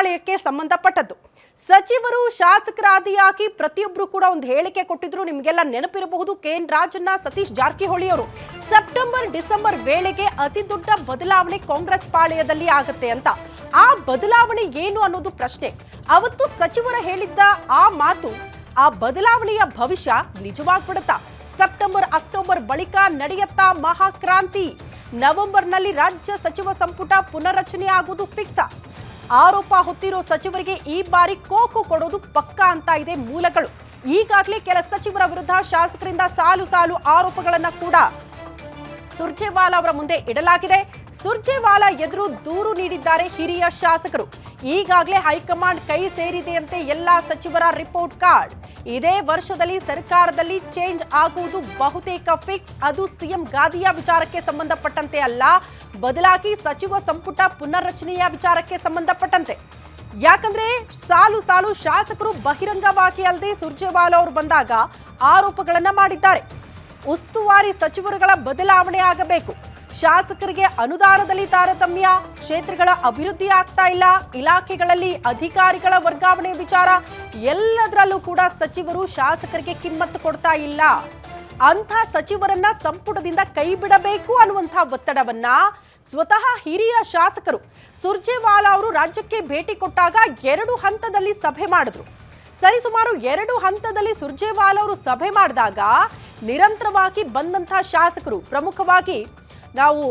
ಪಾಳ್ಯಕ್ಕೆ ಸಂಬಂಧಪಟ್ಟದ್ದು. ಸಚಿವರು ಶಾಸಕರಾದಿಯಾಗಿ ಪ್ರತಿಯೊಬ್ಬರು ಕೂಡ ಒಂದು ಹೇಳಿಕೆ ಕೊಟ್ಟಿದ್ರು. ನಿಮಗೆಲ್ಲ ನೆನಪಿರಬಹುದು ಕೆ ಎನ್ ರಾಜಣ್ಣ, ಸತೀಶ್ ಜಾರಕಿಹೊಳಿ ಅವರು ಸೆಪ್ಟೆಂಬರ್, ಡಿಸೆಂಬರ್ ವೇಳೆಗೆ ಅತಿ ದೊಡ್ಡ ಬದಲಾವಣೆ ಕಾಂಗ್ರೆಸ್ ಪಾಳ್ಯದಲ್ಲಿ ಆಗುತ್ತೆ ಅಂತ. ಆ ಬದಲಾವಣೆ ಏನು ಅನ್ನೋದು ಪ್ರಶ್ನೆ. ಅವತ್ತು ಸಚಿವರ ಹೇಳಿದ್ದ ಆ ಮಾತು, ಆ ಬದಲಾವಣೆಯ ಭವಿಷ್ಯ ನಿಜವಾಗ್ಬಿಡುತ್ತಾ? ಸೆಪ್ಟೆಂಬರ್, ಅಕ್ಟೋಬರ್ ಬಳಿಕ ನಡೆಯತ್ತಾ ಮಹಾಕ್ರಾಂತಿ? ನವೆಂಬರ್ನಲ್ಲಿ ರಾಜ್ಯ ಸಚಿವ ಸಂಪುಟ ಪುನರ್ರಚನೆ ಆಗುವುದು ಫಿಕ್ಸ್. ಆರೋಪ ಹೊತ್ತಿರೋ ಸಚಿವರಿಗೆ ಈ ಬಾರಿ ಕೋಕು ಕೊಡೋದು ಪಕ್ಕಾ ಅಂತ ಇದೆ ಮೂಲಗಳು. ಈಗಾಗಲೇ ಕೆಲ ಸಚಿವರ ವಿರುದ್ಧ ಶಾಸಕರಿಂದ ಸಾಲು ಸಾಲು ಆರೋಪಗಳನ್ನ ಕೂಡ ಸುರ್ಜೇವಾಲಾ ಅವರ ಮುಂದೆ ಇಡಲಾಗಿದೆ. ಸುರ್ಜೇವಾಲಾ ಎದುರು ದೂರು ನೀಡಿದ್ದಾರೆ ಹಿರಿಯ ಶಾಸಕರು. ಈಗಾಗಲೇ ಹೈಕಮಾಂಡ್ ಕೈ ಸೇರಿದೆಯಂತೆ ಎಲ್ಲಾ ಸಚಿವರ ರಿಪೋರ್ಟ್ ಕಾರ್ಡ್. ಇದೇ ವರ್ಷದಲ್ಲಿ ಸರ್ಕಾರದಲ್ಲಿ ಚೇಂಜ್ ಆಗುವುದು ಬಹುತೇಕ ಫಿಕ್ಸ್. ಅದು ಸಿಎಂ ಗಾದಿಯ ವಿಚಾರಕ್ಕೆ ಸಂಬಂಧಪಟ್ಟಂತೆ ಅಲ್ಲ. ಬದಲಾಗಿ ಸಚಿವ ಸಂಪುಟ ಪುನರ್ರಚನೆಯ ವಿಚಾರಕ್ಕೆ ಸಂಬಂಧಪಟ್ಟಂತೆ. ಯಾಕಂದ್ರೆ ಸಾಲು ಸಾಲು ಶಾಸಕರು ಬಹಿರಂಗವಾಗಿ ಅಲ್ಲದೆ ಸುರ್ಜೇವಾಲ ಅವರು ಬಂದಾಗ ಆರೋಪಗಳನ್ನ ಮಾಡಿದ್ದಾರೆ. ಉಸ್ತುವಾರಿ ಸಚಿವರುಗಳ ಬದಲಾವಣೆ ಆಗಬೇಕು. ಶಾಸಕರಿಗೆ ಅನುದಾನದಲ್ಲಿ ತಾರತಮ್ಯ, ಕ್ಷೇತ್ರಗಳ ಅಭಿವೃದ್ಧಿ ಆಗ್ತಾ ಇಲ್ಲ, ಇಲಾಖೆಗಳಲ್ಲಿ ಅಧಿಕಾರಿಗಳ ವರ್ಗಾವಣೆ ವಿಚಾರ, ಎಲ್ಲದರಲ್ಲೂ ಕೂಡ ಸಚಿವರು ಶಾಸಕರಿಗೆ ಕಿಮ್ಮತ್ತು ಕೊಡ್ತಾ ಇಲ್ಲ. ಅಂಥ ಸಚಿವರನ್ನ ಸಂಪುಟದಿಂದ ಕೈ ಬಿಡಬೇಕು ಅನ್ನುವಂಥ ಒತ್ತಡವನ್ನ ಸ್ವತಃ ಹಿರಿಯ ಶಾಸಕರು ಸುರ್ಜೇವಾಲಾ ಅವರು ರಾಜ್ಯಕ್ಕೆ ಭೇಟಿ ಕೊಟ್ಟಾಗ ಎರಡು ಹಂತದಲ್ಲಿ ಸಭೆ ಮಾಡಿದ್ರು. ಸರಿಸುಮಾರು ಎರಡು ಹಂತದಲ್ಲಿ ಸುರ್ಜೇವಾಲಾ ಅವರು ಸಭೆ ಮಾಡಿದಾಗ ನಿರಂತರವಾಗಿ ಬಂದಂತಹ ಶಾಸಕರು ಪ್ರಮುಖವಾಗಿ ನಾವು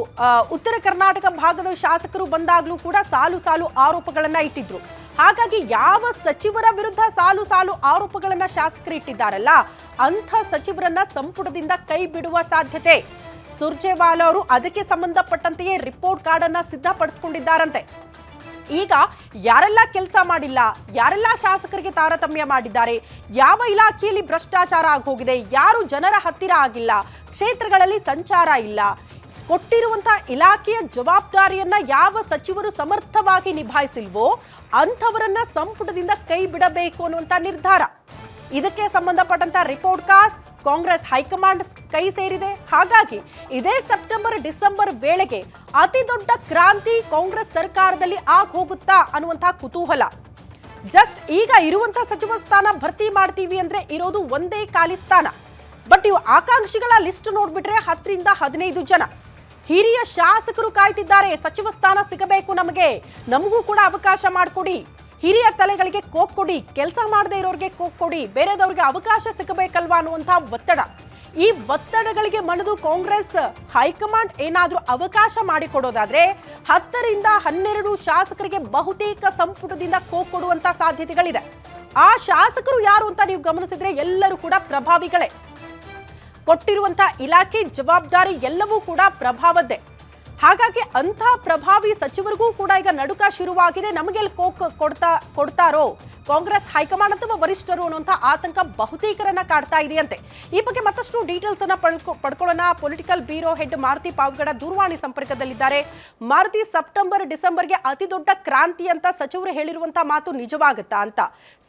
ಉತ್ತರ ಕರ್ನಾಟಕ ಭಾಗದ ಶಾಸಕರು ಬಂದಾಗಲೂ ಕೂಡ ಸಾಲು ಸಾಲು ಆರೋಪಗಳನ್ನ ಇಟ್ಟಿದ್ರು. ಹಾಗಾಗಿ ಯಾವ ಸಚಿವರ ವಿರುದ್ಧ ಸಾಲು ಸಾಲು ಆರೋಪಗಳನ್ನ ಶಾಸಕರು ಇಟ್ಟಿದ್ದಾರಲ್ಲ, ಅಂಥ ಸಚಿವರನ್ನ ಸಂಪುಟದಿಂದ ಕೈ ಬಿಡುವ ಸಾಧ್ಯತೆ. ಸುರ್ಜೇವಾಲಾ ಅವರು ಅದಕ್ಕೆ ಸಂಬಂಧಪಟ್ಟಂತೆಯೇ ರಿಪೋರ್ಟ್ ಕಾರ್ಡ್ ಅನ್ನ ಸಿದ್ಧಪಡಿಸಿಕೊಂಡಿದ್ದಾರಂತೆ. ಈಗ ಯಾರೆಲ್ಲ ಕೆಲಸ ಮಾಡಿಲ್ಲ, ಯಾರೆಲ್ಲ ಶಾಸಕರಿಗೆ ತಾರತಮ್ಯ ಮಾಡಿದ್ದಾರೆ, ಯಾವ ಇಲಾಖೆಯಲ್ಲಿ ಭ್ರಷ್ಟಾಚಾರ ಆಗೋಗಿದೆ, ಯಾರು ಜನರ ಹತ್ತಿರ ಆಗಿಲ್ಲ, ಕ್ಷೇತ್ರಗಳಲ್ಲಿ ಸಂಚಾರ ಇಲ್ಲ ಕೊಟ್ಟಿರುವಂತಹ ಇಲಾಖೆಯ ಜವಾಬ್ದಾರಿಯನ್ನ ಯಾವ ಸಚಿವರು ಸಮರ್ಥವಾಗಿ ನಿಭಾಯಿಸಿಲ್ವೋ ಅಂಥವರನ್ನ ಸಂಪುಟದಿಂದ ಕೈ ಬಿಡಬೇಕು ಅನ್ನುವಂತ ನಿರ್ಧಾರ. ಇದಕ್ಕೆ ಸಂಬಂಧಪಟ್ಟಂತ ರಿಪೋರ್ಟ್ ಕಾರ್ಡ್ ಕಾಂಗ್ರೆಸ್ ಹೈಕಮಾಂಡ್ ಕೈ ಸೇರಿದೆ. ಹಾಗಾಗಿ ಇದೇ ಸೆಪ್ಟೆಂಬರ್ ಡಿಸೆಂಬರ್ ವೇಳೆಗೆ ಅತಿ ದೊಡ್ಡ ಕ್ರಾಂತಿ ಕಾಂಗ್ರೆಸ್ ಸರ್ಕಾರದಲ್ಲಿ ಆಗ್ ಹೋಗುತ್ತಾ ಅನ್ನುವಂತಹ ಕುತೂಹಲ. ಜಸ್ಟ್ ಈಗ ಇರುವಂತಹ ಸಚಿವ ಸ್ಥಾನ ಭರ್ತಿ ಮಾಡ್ತೀವಿ ಅಂದ್ರೆ ಇರೋದು ಒಂದೇ ಖಾಲಿ ಸ್ಥಾನ. ಬಟ್ ಇವು ಆಕಾಂಕ್ಷಿಗಳ ಲಿಸ್ಟ್ ನೋಡ್ಬಿಟ್ರೆ ಹತ್ತರಿಂದ ಹದಿನೈದು ಜನ. ಹಿರಿಯ ಶಾಸಕರು ಕಾಯ್ತಿದ್ದಾರೆ. ಸಚಿವ ಸ್ಥಾನ ಸಿಗಬೇಕು ನಮಗೆ. ನಮಗೂ ಕೂಡ ಅವಕಾಶ ಮಾಡಿಕೊಡಿ. ಹಿರಿಯ ತಲೆಗಳಿಗೆ ಕೋಕ್ ಕೊಡಿ. ಕೆಲಸ ಮಾಡದೇ ಇರೋರಿಗೆ ಕೋಕ್ ಕೊಡಿ. ಬೇರೆದವ್ರಿಗೆ ಅವಕಾಶ ಸಿಗಬೇಕಲ್ವಾ ಅನ್ನುವಂತಹ ಒತ್ತಡ. ಈ ಒತ್ತಡಗಳಿಗೆ ಮಣಿದು ಕಾಂಗ್ರೆಸ್ ಹೈಕಮಾಂಡ್ ಏನಾದರೂ ಅವಕಾಶ ಮಾಡಿಕೊಡೋದಾದ್ರೆ ಹತ್ತರಿಂದ ಹನ್ನೆರಡು ಶಾಸಕರಿಗೆ ಬಹುತೇಕ ಸಂಪುಟದಿಂದ ಕೋಕ್ ಕೊಡುವಂತ ಸಾಧ್ಯತೆಗಳಿದೆ. ಆ ಶಾಸಕರು ಯಾರು ಅಂತ ನೀವು ಗಮನಿಸಿದ್ರೆ ಎಲ್ಲರೂ ಕೂಡ ಪ್ರಭಾವಿಗಳೇ. ಕೊಟ್ಟಿರುವಂತಹ ಇಲಾಖೆ ಜವಾಬ್ದಾರಿ ಎಲ್ಲವೂ ಕೂಡ ಪ್ರಭಾವದ್ದೇ. ಹಾಗಾಗಿ ಅಂಥ ಪ್ರಭಾವಿ ಸಚಿವರಿಗೂ ಕೂಡ ಈಗ ನಡುಕ ಶುರುವಾಗಿದೆ. ನಮಗೆಲ್ಲಿ ಕೋಕ್ ಕೊಡ್ತಾ, ಕೊಡ್ತಾರೋ? ಕಾಂಗ್ರೆಸ್ ಹೈಕಮಾಂಡ್ ಅಥವಾ ವರಿಷ್ಠರು ಅನ್ನುವಂಥ ಆತಂಕ ಬಹುತೇಕರನ್ನ ಕಾಡ್ತಾ ಇದೆಯಂತೆ. ಈ ಬಗ್ಗೆ ಮತ್ತಷ್ಟು ಡೀಟೇಲ್ಸ್ ಅನ್ನ ಪಡ್ಕೊ ಪಡ್ಕೊಳ್ಳೋಣ. Political bureau head Maruti Pavagada ದೂರವಾಣಿ ಸಂಪರ್ಕದಲ್ಲಿದ್ದಾರೆ. ಮಾರುತಿ ಸೆಪ್ಟೆಂಬರ್, ಡಿಸೆಂಬರ್ಗೆ ಅತಿ ದೊಡ್ಡ ಕ್ರಾಂತಿ ಅಂತ ಸಚಿವರು ಹೇಳಿರುವಂತಹ ಮಾತು ನಿಜವಾಗುತ್ತಾ ಅಂತ.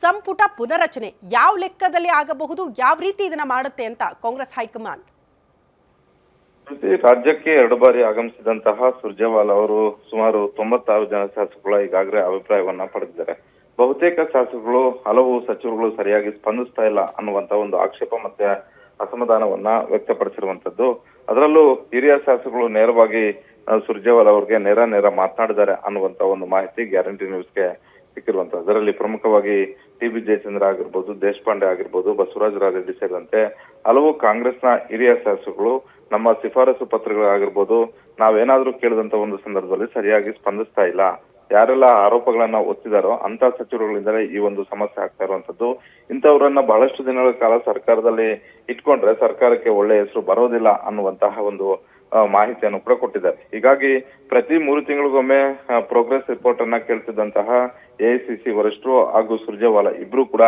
ಸಂಪುಟ ಪುನರಚನೆ ಯಾವ ಲೆಕ್ಕದಲ್ಲಿ ಆಗಬಹುದು, ಯಾವ ರೀತಿ ಇದನ್ನ ಮಾಡುತ್ತೆ ಅಂತ ಕಾಂಗ್ರೆಸ್ ಹೈಕಮಾಂಡ್? ರಾಜ್ಯಕ್ಕೆ ಎರಡು ಬಾರಿ ಆಗಮಿಸಿದಂತಹ ಸುರ್ಜೇವಾಲಾ ಅವರು ಸುಮಾರು ತೊಂಬತ್ತಾರು ಜನ ಶಾಸಕರು ಈಗಾಗಲೇ ಅಭಿಪ್ರಾಯವನ್ನ ಪಡೆದಿದ್ದಾರೆ. ಬಹುತೇಕ ಶಾಸಕರು ಹಲವು ಸಚಿವರುಗಳು ಸರಿಯಾಗಿ ಸ್ಪಂದಿಸ್ತಾ ಇಲ್ಲ ಅನ್ನುವಂತ ಒಂದು ಆಕ್ಷೇಪ ಮತ್ತೆ ಅಸಮಾಧಾನವನ್ನ ವ್ಯಕ್ತಪಡಿಸಿರುವಂತದ್ದು. ಅದರಲ್ಲೂ ಹಿರಿಯ ಶಾಸಕರು ನೇರವಾಗಿ ಸುರ್ಜೇವಾಲ್ ಅವರಿಗೆ ನೇರ ನೇರ ಮಾತನಾಡಿದ್ದಾರೆ ಅನ್ನುವಂತ ಒಂದು ಮಾಹಿತಿ ಗ್ಯಾರಂಟಿ ನ್ಯೂಸ್ಗೆ ಸಿಕ್ಕಿರುವಂತದ್ದು ಅದರಲ್ಲಿ ಪ್ರಮುಖವಾಗಿ ಟಿ ಬಿ ಜಯಚಂದ್ರ ಆಗಿರ್ಬೋದು, ದೇಶಪಾಂಡೆ ಆಗಿರ್ಬೋದು, ಬಸವರಾಜ ರಾಜರೆಡ್ಡಿ ಸೇರಿದಂತೆ ಹಲವು ಕಾಂಗ್ರೆಸ್ನ ಹಿರಿಯ ಶಾಸಕರು, ನಮ್ಮ ಶಿಫಾರಸು ಪತ್ರಗಳಾಗಿರ್ಬೋದು, ನಾವೇನಾದ್ರೂ ಕೇಳಿದಂತ ಒಂದು ಸಂದರ್ಭದಲ್ಲಿ ಸರಿಯಾಗಿ ಸ್ಪಂದಿಸ್ತಾ ಇಲ್ಲ. ಯಾರೆಲ್ಲ ಆರೋಪಗಳನ್ನ ಒತ್ತಿದಾರೋ ಅಂತ ಸಚಿವರುಗಳಿಂದಲೇ ಈ ಒಂದು ಸಮಸ್ಯೆ ಆಗ್ತಾ ಇರುವಂತದ್ದು ಇಂಥವರನ್ನ ಬಹಳಷ್ಟು ದಿನಗಳ ಕಾಲ ಸರ್ಕಾರದಲ್ಲಿ ಇಟ್ಕೊಂಡ್ರೆ ಸರ್ಕಾರಕ್ಕೆ ಒಳ್ಳೆ ಹೆಸರು ಬರೋದಿಲ್ಲ ಅನ್ನುವಂತಹ ಒಂದು ಮಾಹಿತಿಯನ್ನು ಕೂಡ ಕೊಟ್ಟಿದ್ದಾರೆ. ಹೀಗಾಗಿ ಪ್ರತಿ ಮೂರು ತಿಂಗಳಿಗೊಮ್ಮೆ ಪ್ರೋಗ್ರೆಸ್ ರಿಪೋರ್ಟ್ ಅನ್ನ ಕೇಳ್ತಿದ್ದಂತಹ ಎಐಸಿಸಿ ವರಿಷ್ಠರು ಹಾಗೂ ಸುರ್ಜೇವಾಲಾ ಇಬ್ರು ಕೂಡ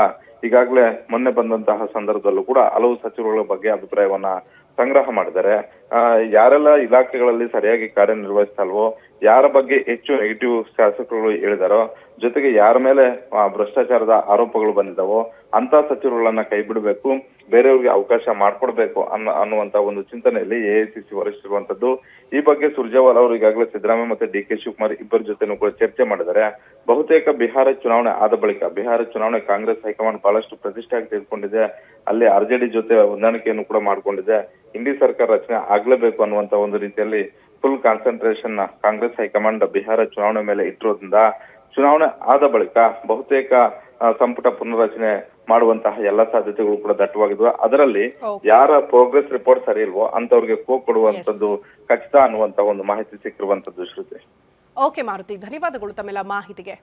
ಈಗಾಗಲೇ ಮೊನ್ನೆ ಬಂದಂತಹ ಸಂದರ್ಭದಲ್ಲೂ ಕೂಡ ಹಲವು ಸಚಿವರುಗಳ ಬಗ್ಗೆ ಅಭಿಪ್ರಾಯವನ್ನ ಸಂಗ್ರಹ ಮಾಡಿದ್ದಾರೆ. ಯಾರೆಲ್ಲ ಇಲಾಖೆಗಳಲ್ಲಿ ಸರಿಯಾಗಿ ಕಾರ್ಯನಿರ್ವಹಿಸ್ತಾ ಇಲ್ವೋ ಯಾರ ಬಗ್ಗೆ ಹೆಚ್ಚು ನೆಗೆಟಿವ್ ಶಾಸಕರುಗಳು ಹೇಳಿದಾರೋ, ಜೊತೆಗೆ ಯಾರ ಮೇಲೆ ಭ್ರಷ್ಟಾಚಾರದ ಆರೋಪಗಳು ಬಂದಿದ್ದಾವೋ ಅಂತ ಸಚಿವರುಗಳನ್ನ ಕೈ ಬಿಡಬೇಕು ಬೇರೆಯವ್ರಿಗೆ ಅವಕಾಶ ಮಾಡ್ಕೊಡ್ಬೇಕು ಅನ್ನೋ ಅನ್ನುವಂತ ಒಂದು ಚಿಂತನೆಯಲ್ಲಿ ಎಐಸಿಸಿ ವರಿಷ್ಠಿರುವಂತದ್ದು ಈ ಬಗ್ಗೆ ಸುರ್ಜೇವಾಲ್ ಅವರು ಈಗಾಗಲೇ ಸಿದ್ದರಾಮಯ್ಯ ಮತ್ತೆ ಡಿ ಕೆ ಶಿವಕುಮಾರ್ ಇಬ್ಬರ ಜೊತೆನೂ ಕೂಡ ಚರ್ಚೆ ಮಾಡಿದ್ದಾರೆ. ಬಹುತೇಕ ಬಿಹಾರ ಚುನಾವಣೆ ಆದ ಬಳಿಕ, ಬಿಹಾರ ಚುನಾವಣೆ ಕಾಂಗ್ರೆಸ್ ಹೈಕಮಾಂಡ್ ಬಹಳಷ್ಟು ಪ್ರತಿಷ್ಠೆಯಾಗಿ ತೆಗೆದುಕೊಂಡಿದೆ ಅಲ್ಲಿ ಆರ್ಜೆಡಿ ಜೊತೆ ಹೊಂದಾಣಿಕೆಯನ್ನು ಕೂಡ ಮಾಡ್ಕೊಂಡಿದೆ. ಹಿಂದಿ ಸರ್ಕಾರ ರಚನೆ ಆಗ್ಲೇಬೇಕು ಅನ್ನುವಂತ ಒಂದು ರೀತಿಯಲ್ಲಿ full concentration Congress high command Bihar ಚುನಾವಣೆ ಮೇಲೆ ಇಟ್ಟಿರೋದ್ರಿಂದ ಚುನಾವಣೆ ಆದ ಬಳಿಕ ಬಹುತೇಕ ಸಂಪುಟ ಪುನರ್ರಚನೆ ಮಾಡುವಂತಹ ಎಲ್ಲ ಸಾಧ್ಯತೆಗಳು ಕೂಡ ದಟ್ಟವಾಗಿದ್ವು. ಅದರಲ್ಲಿ. ಯಾರ ಪ್ರೋಗ್ರೆಸ್ ರಿಪೋರ್ಟ್ ಸರಿ ಇಲ್ವೋ ಅಂತವ್ರಿಗೆ ಕೋ ಕೊಡುವಂತದ್ದು ಖಚಿತ ಅನ್ನುವಂತಹ ಒಂದು ಮಾಹಿತಿ ಸಿಕ್ಕಿರುವಂತದ್ದು ಶ್ರುತಿ. ಓಕೆ ಮಾರುತಿ. ಧನ್ಯವಾದಗಳು ತಮ್ಮೆಲ್ಲ ಮಾಹಿತಿಗೆ.